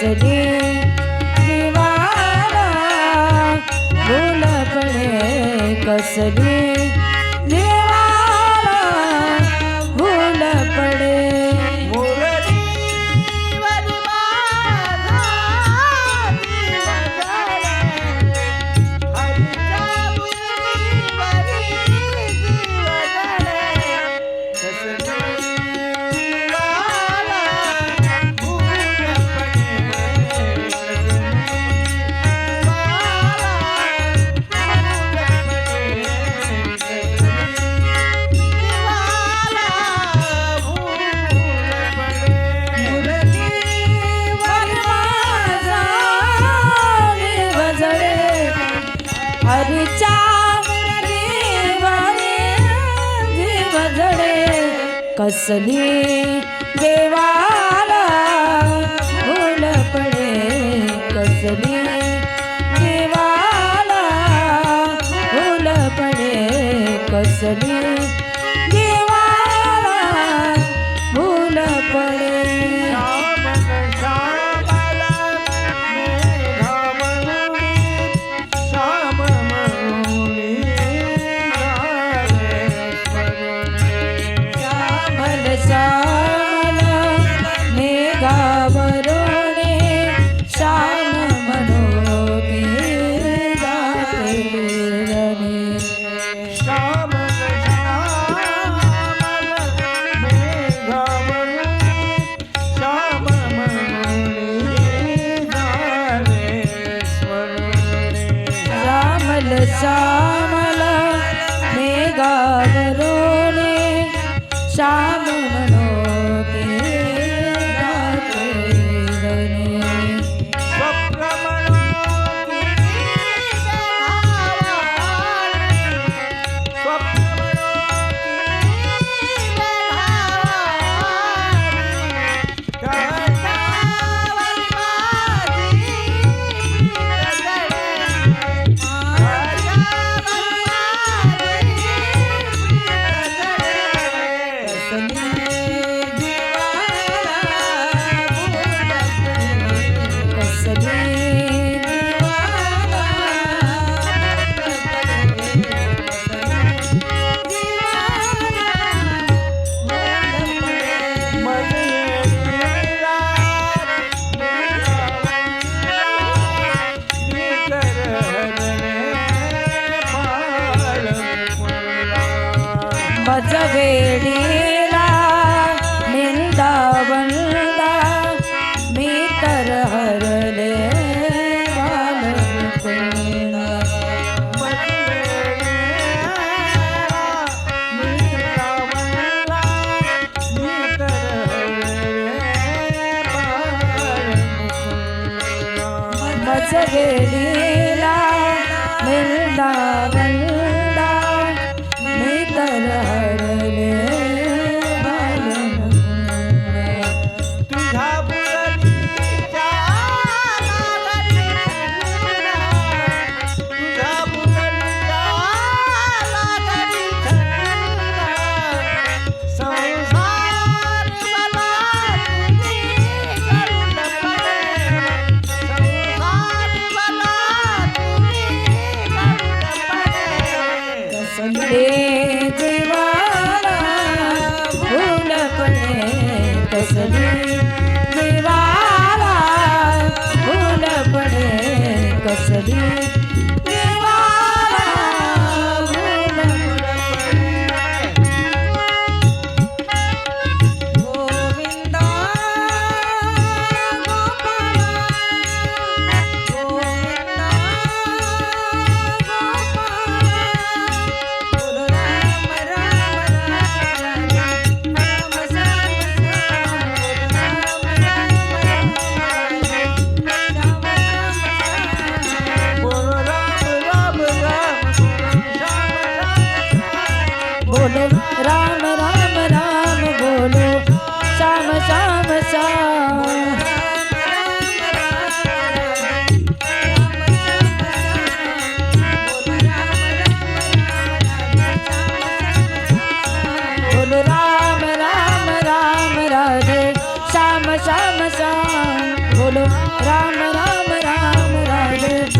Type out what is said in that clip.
कसली दिवाना भूल पडे कसली कसली देवाला भूल पडे? कसली देवाला भूल पडे? कसली আশা सवेरी બોલો રામ રામ રામ રામ